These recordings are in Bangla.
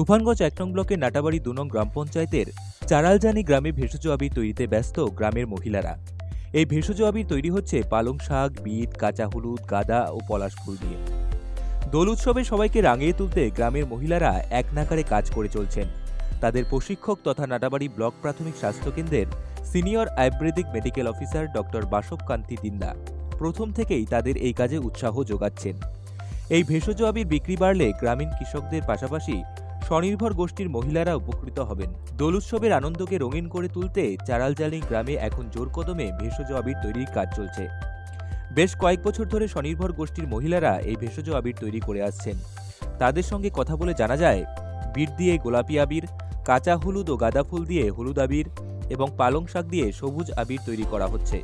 তুফানগঞ্জ এক নং ব্লকের নাটাবাড়ি দু নং গ্রাম পঞ্চায়েতের চারালজানি গ্রামে ভেষজ আবির তৈরিতে ব্যস্ত গ্রামের মহিলারা। এই ভেষজ আবির তৈরি হচ্ছে পালং শাক, বিট, কাঁচা হলুদ, গাঁদা ও পলাশ ফুল দিয়ে। দোল উৎসবে সবাইকে রাঙিয়ে তুলতে গ্রামের মহিলারা এক নাকারে কাজ করে চলছেন। তাদের প্রশিক্ষক তথা নাটাবাড়ি ব্লক প্রাথমিক স্বাস্থ্যকেন্দ্রের senior Ayurvedic medical officer doctor Basab Kanti Dinda প্রথম থেকেই তাদের এই কাজে উৎসাহ যোগাচ্ছেন। এই ভেষজ আবির বিক্রি বাড়লে গ্রামীণ কৃষকদের পাশাপাশি স্বনির্ভর গোষ্ঠীর মহিলারা উপকৃত হবেন। দোল উৎসবের আনন্দকে রঙিন করে তুলতে চারালজালি গ্রামে এখন জোর কদমে ভেষজ আবির তৈরির কাজ চলছে। বেশ কয়েক বছর ধরে স্বনির্ভর গোষ্ঠীর মহিলারা এই ভেষজ আবির তৈরি করে আসছেন। তাদের সঙ্গে কথা বলে জানা যায়, বিট দিয়ে গোলাপি আবির, কাঁচা হলুদ ও গাঁদা ফুল দিয়ে হলুদ আবির এবং পালং শাক দিয়ে সবুজ আবির তৈরি করা হচ্ছে।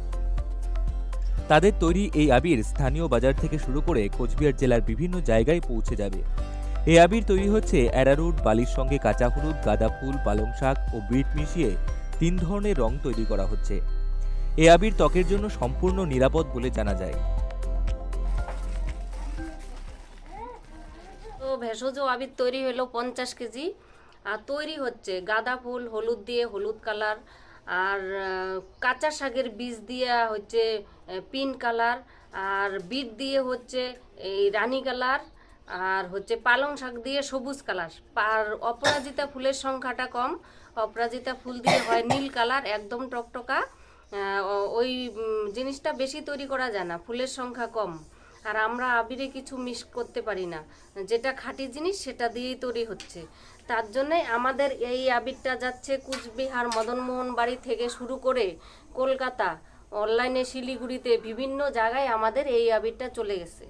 তাদের তৈরি এই আবির স্থানীয় বাজার থেকে শুরু করে কোচবিহার জেলার বিভিন্ন জায়গায় পৌঁছে যাবে। এই আবির তৈরি হচ্ছে অ্যারারুট বালির সঙ্গে কাঁচা হলুদ, গাঁদা ফুল, পালং শাক ও বিট মিশিয়ে তিন ধরনের রং তৈরি করা হচ্ছে। এ আবির ত্বকের জন্য সম্পূর্ণ নিরাপদ বলে জানা যায়। তো ভেষজ আবির তৈরি হলো পঞ্চাশ কেজি। আর তৈরি হচ্ছে গাঁদা ফুল, হলুদ দিয়ে হলুদ কালার। আর কাঁচা শাকের বীজ দিয়ে হচ্ছে পিঙ্ক কালার। আর বিট দিয়ে হচ্ছে এই রানী কালার। আর হচ্ছে পালং শাক দিয়ে সবুজ কালার। আর অপরাজিতা ফুলের সংখ্যাটা কম। অপরাজিতা ফুল দিয়ে হয় নীল কালার, একদম টকটকা। ওই জিনিসটা বেশি তৈরি করা যায় না, ফুলের সংখ্যা কম। আর আমরা আবিরে কিছু মিস করতে পারি না। যেটা খাঁটি জিনিস, সেটা দিয়েই তৈরি হচ্ছে। তার জন্যই আমাদের এই আবিরটা যাচ্ছে কুচবিহার মদনমোহন বাড়ি থেকে শুরু করে কলকাতা, অনলাইনে শিলিগুড়িতে, বিভিন্ন জায়গায় আমাদের এই আবিরটা চলে গেছে।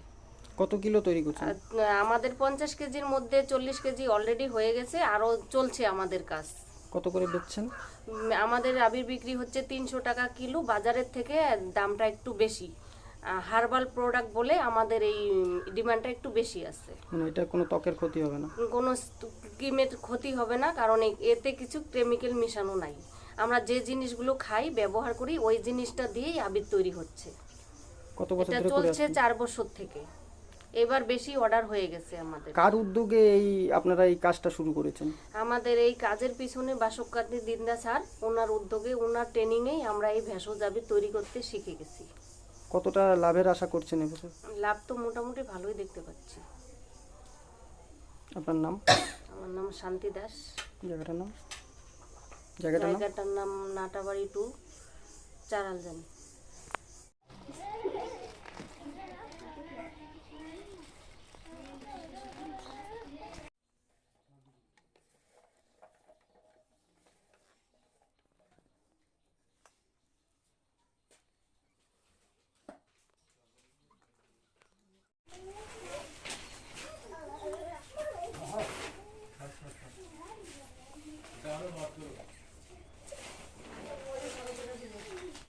কত কিলো তৈরি করছেন? আমাদের পঞ্চাশ কেজির মধ্যে চল্লিশ কেজি অলরেডি হয়ে গেছে আরও চলছে আমাদের কাজ। কত করে বেচছেন? আমাদের আবির বিক্রি হচ্ছে তিনশো টাকা কিলো বাজারের থেকে দামটা একটু বেশি। হার্বাল প্রোডাক্ট বলে আমাদের এই ডিমান্ডটা একটু বেশি আছে। মানে এটা কোনো ত্বকের ক্ষতি হবে না? কোনো ক্রিমের ক্ষতি হবে না কারণ এতে কিছু কেমিক্যাল মেশানো নাই। আমরা যে জিনিসগুলো খাই ব্যবহার করি ওই জিনিসটা দিয়েই আবির তৈরি হচ্ছে। কত বছর ধরে চলছে আসছেন? চার বছর থেকে। এবার বেশি অর্ডার হয়ে গেছে আমাদের। কার উদ্যোগে এই আপনারা এই কাজটা শুরু করেছেন? আমাদের এই কাজের পিছনে বাসককান্তি দিন্দা স্যার ওনার উদ্যোগে ওনার ট্রেনিংয়েই আমরা এই ভেষজ আবির তৈরি করতে শিখে গেছি। কতটা লাভের আশা করছেন এবছর লাভ তো মোটামুটি ভালোই দেখতে পাচ্ছি। আপনার নাম? আমার নাম শান্তি দাস। জায়গাটার নাম? জায়গাটার নাম নাটাবাড়ি টু চারালজানি।